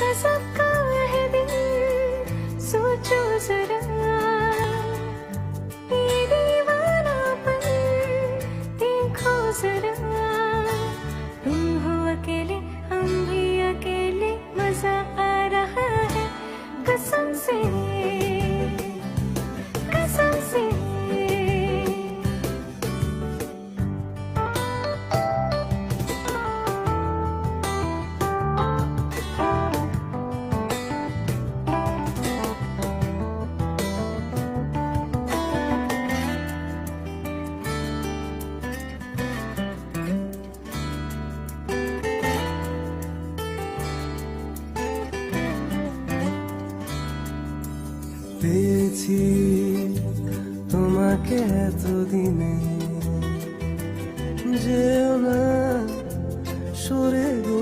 गजब का है दिन सोचो जरा। ये दीवानापन देखो जरा। পেয়েছি তোমাকে এতদিনে। যেও না সরে গো।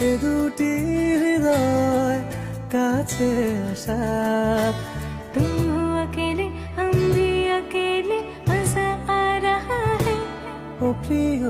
এ দুটি হৃদয় কাছে আসা तुम हो अकेले हम भी अकेले मजा आ रहा है ও প্রিয়